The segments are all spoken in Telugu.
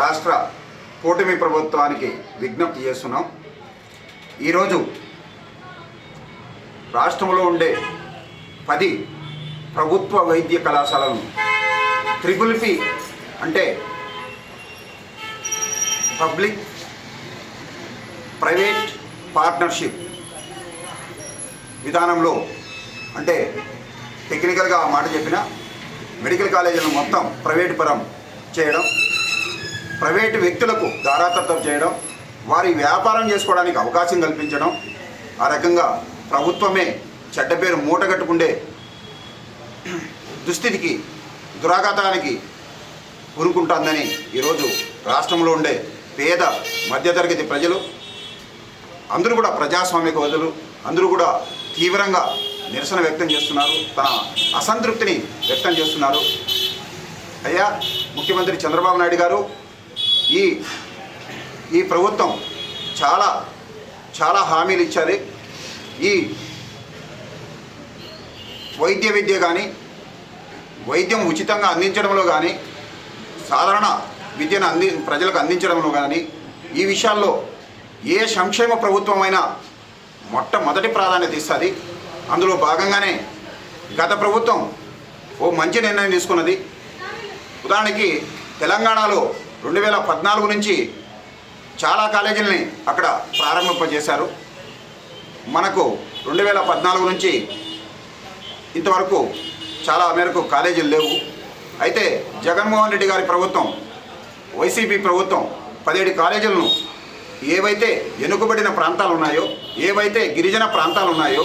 రాష్ట్ర కూటమి ప్రభుత్వానికి విజ్ఞప్తి చేస్తున్నాం. ఈరోజు రాష్ట్రంలో ఉండే పది ప్రభుత్వ వైద్య కళాశాలను త్రిపుల్ పి అంటే పబ్లిక్ ప్రైవేట్ పార్ట్నర్షిప్ విధానంలో అంటే టెక్నికల్గా మాట చెప్పిన మెడికల్ కాలేజీలను మొత్తం ప్రైవేటు పరం చేయడం ప్రైవేటు వ్యక్తులకు దారాదత్తం చేయడం వారి వ్యాపారం చేసుకోవడానికి అవకాశం కల్పించడం ఆ రకంగా ప్రభుత్వమే చెడ్డ పేరు మూటగట్టుకుండే దుస్థితికి దురాఘాతానికి కూరుకుంటుందని ఈరోజు రాష్ట్రంలో ఉండే పేద మధ్యతరగతి ప్రజలు అందరూ కూడా ప్రజాస్వామిక వదులు అందరూ కూడా తీవ్రంగా నిరసన వ్యక్తం చేస్తున్నారు తన అసంతృప్తిని వ్యక్తం చేస్తున్నారు. అయ్యా ముఖ్యమంత్రి చంద్రబాబు నాయుడు గారు ఈ ఈ ప్రభుత్వం చాలా చాలా హామీలు ఇచ్చారు ఈ వైద్య విద్య కానీ వైద్యం ఉచితంగా అందించడంలో కానీ సాధారణ విద్యను అంది ప్రజలకు అందించడంలో కానీ ఈ విషయాల్లో ఏ సంక్షేమ ప్రభుత్వమైనా మొట్టమొదటి ప్రాధాన్యత ఇస్తుంది. అందులో భాగంగానే గత ప్రభుత్వం ఓ మంచి నిర్ణయం తీసుకున్నది. ఉదాహరణకి తెలంగాణలో రెండు వేల పద్నాలుగు నుంచి చాలా కాలేజీలని అక్కడ ప్రారంభింపజేశారు. మనకు రెండు వేల పద్నాలుగు నుంచి ఇంతవరకు చాలా మేరకు కాలేజీలు లేవు. అయితే జగన్మోహన్ రెడ్డి గారి ప్రభుత్వం వైసీపీ ప్రభుత్వం పదిహేడు కాలేజీలను ఏవైతే వెనుకబడిన ప్రాంతాలు ఉన్నాయో ఏవైతే గిరిజన ప్రాంతాలు ఉన్నాయో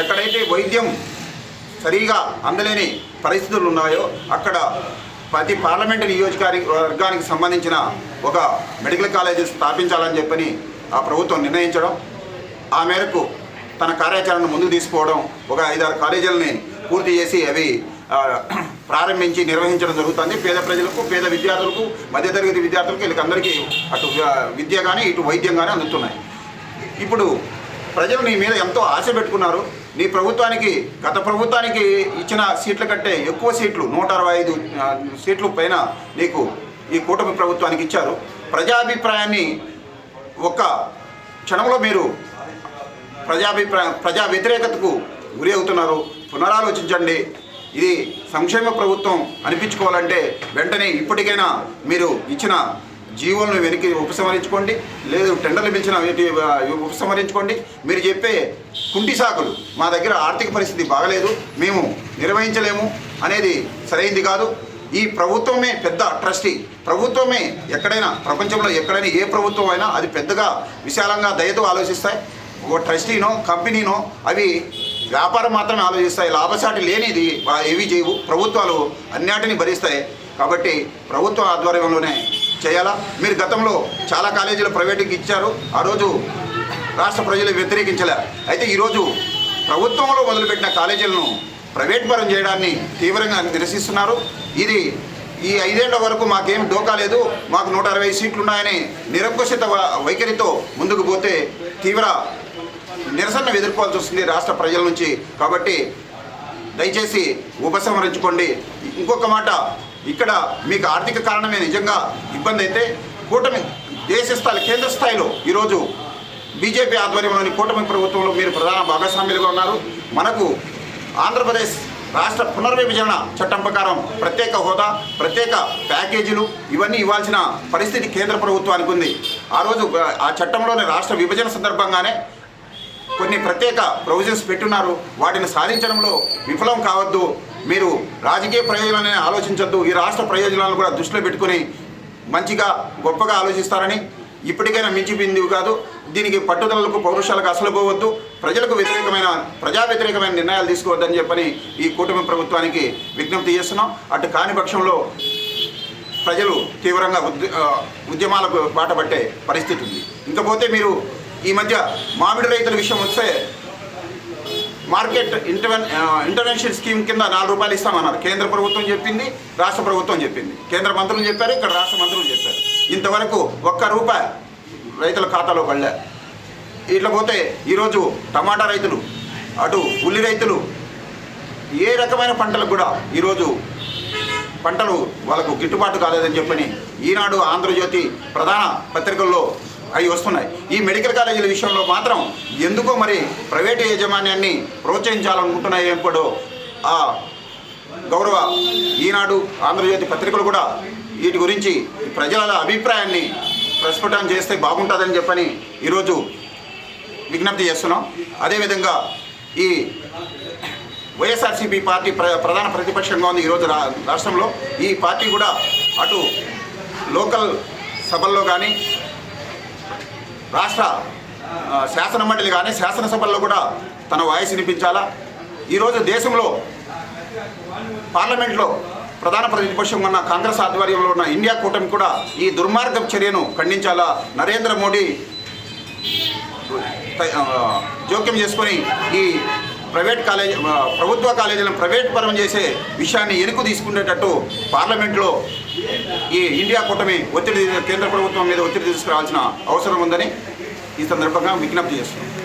ఎక్కడైతే వైద్యం సరిగా అందలేని పరిస్థితులు ఉన్నాయో అక్కడ ప్రతి పార్లమెంటు నియోజకవర్గానికి సంబంధించిన ఒక మెడికల్ కాలేజీ స్థాపించాలని చెప్పని ఆ ప్రభుత్వం నిర్ణయించడం ఆ మేరకు తన కార్యాచరణను ముందుకు తీసుకోవడం ఒక ఐదారు కాలేజీలని పూర్తి చేసి అవి ప్రారంభించి నిర్వహించడం జరుగుతుంది. పేద ప్రజలకు పేద విద్యార్థులకు మధ్యతరగతి విద్యార్థులకు వీళ్ళకందరికీ అటు విద్య కానీ ఇటు వైద్యం కానీ అందుతున్నాయి. ఇప్పుడు ప్రజలు నీ మీద ఎంతో ఆశ పెట్టుకున్నారు. నీ ప్రభుత్వానికి గత ప్రభుత్వానికి ఇచ్చిన సీట్ల కంటే ఎక్కువ సీట్లు నూట అరవై ఐదు సీట్లు పైన నీకు ఈ కూటమి ప్రభుత్వానికి ఇచ్చారు. ప్రజాభిప్రాయాన్ని ఒక క్షణంలో మీరు ప్రజాభిప్రాయం ప్రజా వ్యతిరేకతకు గురి అవుతున్నారు. పునరాలోచించండి. ఇది సంక్షేమ ప్రభుత్వం అనిపించుకోవాలంటే వెంటనే ఇప్పటికైనా మీరు ఇచ్చిన జీవోలను వెనక్కి ఉపసంహరించుకోండి. లేదు టెండర్లు పిలిచిన ఉపసంహరించుకోండి. మీరు చెప్పే కుంటి సాకులు. మా దగ్గర ఆర్థిక పరిస్థితి బాగలేదు మేము నిర్వహించలేము అనేది సరైంది కాదు. ఈ ప్రభుత్వమే పెద్ద ట్రస్టీ. ప్రభుత్వమే ఎక్కడైనా ప్రపంచంలో ఎక్కడైనా ఏ ప్రభుత్వం అయినా అది పెద్దగా విశాలంగా దయతో ఆలోచిస్తాయి. ఒక ట్రస్టీనో కంపెనీనో అవి వ్యాపారం మాత్రమే ఆలోచిస్తాయి. లాభసాటి లేనిది ఏవి చేయవు. ప్రభుత్వాలు అన్నిటిని భరిస్తాయి. కాబట్టి ప్రభుత్వ ఆధ్వర్యంలోనే చేయాలా? మీరు గతంలో చాలా కాలేజీలు ప్రైవేటుకి ఇచ్చారు. ఆ రోజు రాష్ట్ర ప్రజలు వ్యతిరేకించలే. అయితే ఈరోజు ప్రభుత్వంలో మొదలుపెట్టిన కాలేజీలను ప్రైవేట్ పరం చేయడాన్ని తీవ్రంగా నిరసిస్తున్నారు. ఇది ఈ ఐదేళ్ళ వరకు మాకేం డోకా లేదు. మాకు నూట అరవై సీట్లు ఉన్నాయని నిరంకుశిత వ- వైఖరితో ముందుకు పోతే తీవ్ర నిరసన ఎదుర్కోవాల్సి వస్తుంది రాష్ట్ర ప్రజల నుంచి. కాబట్టి దయచేసి ఉపసంహరించుకోండి. ఇంకొక మాట ఇక్కడ మీకు ఆర్థిక కారణమే నిజంగా ఇబ్బంది అయితే కూటమి దేశ స్థాయి కేంద్ర స్థాయిలో ఈరోజు బీజేపీ ఆధ్వర్యంలోని కూటమి ప్రభుత్వంలో మీరు ప్రధాన భాగస్వామ్యులుగా ఉన్నారు. మనకు ఆంధ్రప్రదేశ్ రాష్ట్ర పునర్విభజన చట్టం ప్రకారం ప్రత్యేక హోదా ప్రత్యేక ప్యాకేజీలు ఇవన్నీ ఇవ్వాల్సిన పరిస్థితి కేంద్ర ప్రభుత్వానికి ఉంది. ఆ రోజు ఆ చట్టంలోని రాష్ట్ర విభజన సందర్భంగానే కొన్ని ప్రత్యేక ప్రొవిజన్స్ పెట్టున్నారు. వాటిని సాధించడంలో విఫలం కావద్దు. మీరు రాజకీయ ప్రయోజనాన్ని ఆలోచించొద్దు. ఈ రాష్ట్ర ప్రయోజనాలను కూడా దృష్టిలో పెట్టుకుని మంచిగా గొప్పగా ఆలోచిస్తారని ఇప్పటికైనా మించిపోయింది కాదు. దీనికి పట్టుదలకు పౌరుషాలకు అసలు పోవద్దు. ప్రజలకు వ్యతిరేకమైన ప్రజా వ్యతిరేకమైన నిర్ణయాలు తీసుకోవద్దని చెప్పని ఈ కూటమి ప్రభుత్వానికి విజ్ఞప్తి చేస్తున్నాం. అటు కాని పక్షంలో ప్రజలు తీవ్రంగా ఉద్యమాలకు బాట పట్టే పరిస్థితి ఉంది. ఇంకపోతే మీరు ఈ మధ్య మామిడి రైతుల విషయం వస్తే మార్కెట్ ఇంటర్వెన్ ఇంటర్వెన్షన్ స్కీమ్ కింద నాలుగు రూపాయలు ఇస్తామన్నారు. కేంద్ర ప్రభుత్వం చెప్పింది రాష్ట్ర ప్రభుత్వం చెప్పింది. కేంద్ర మంత్రులు చెప్పారు ఇక్కడ రాష్ట్ర మంత్రులు చెప్పారు. ఇంతవరకు ఒక్క రూపాయి రైతుల ఖాతాలో పడలే. ఇట్లా పోతే ఈరోజు టమాటా రైతులు అటు ఉల్లి రైతులు ఏ రకమైన పంటలకు కూడా ఈరోజు పంటలు వాళ్ళకు గిట్టుబాటు కాలేదని చెప్పని ఈనాడు ఆంధ్రజ్యోతి ప్రధాన పత్రికల్లో అవి వస్తున్నాయి. ఈ మెడికల్ కాలేజీల విషయంలో మాత్రం ఎందుకో మరి ప్రైవేటు యాజమాన్యాన్ని ప్రోత్సహించాలనుకుంటున్నాయి ఎప్పుడో ఆ గౌరవ ఈనాడు ఆంధ్రజ్యోతి పత్రికలు కూడా వీటి గురించి ప్రజల అభిప్రాయాన్ని ప్రస్ఫుటం చేస్తే బాగుంటుందని చెప్పని ఈరోజు విజ్ఞప్తి చేస్తున్నాం. అదేవిధంగా ఈ వైఎస్ఆర్సీపీ పార్టీ ప్ర ప్రధాన ప్రతిపక్షంగా ఉంది ఈరోజు రా రాష్ట్రంలో. ఈ పార్టీ కూడా అటు లోకల్ సభల్లో కానీ రాష్ట్ర శాసన మండలి కానీ శాసనసభల్లో కూడా తన వాయిస్ వినిపించాలా? ఈరోజు దేశంలో పార్లమెంట్లో ప్రధాన ప్రతిపక్షం ఉన్న కాంగ్రెస్ ఆధ్వర్యంలో ఉన్న ఇండియా కూటమి కూడా ఈ దుర్మార్గ చర్యను ఖండించాలా? నరేంద్ర మోడీ జోక్యం చేసుకొని ఈ ప్రైవేట్ కాలేజ్ ప్రభుత్వ కాలేజీలను ప్రైవేట్ పరం చేసే విషయాన్ని ఎనుకు తీసుకునేటట్టు పార్లమెంట్లో ఈ ఇండియా కూటమి ఒత్తిడి కేంద్ర ప్రభుత్వం మీద ఒత్తిడి తీసుకురావాల్సిన అవసరం ఉందని ఈ సందర్భంగా విజ్ఞప్తి చేస్తున్నాం.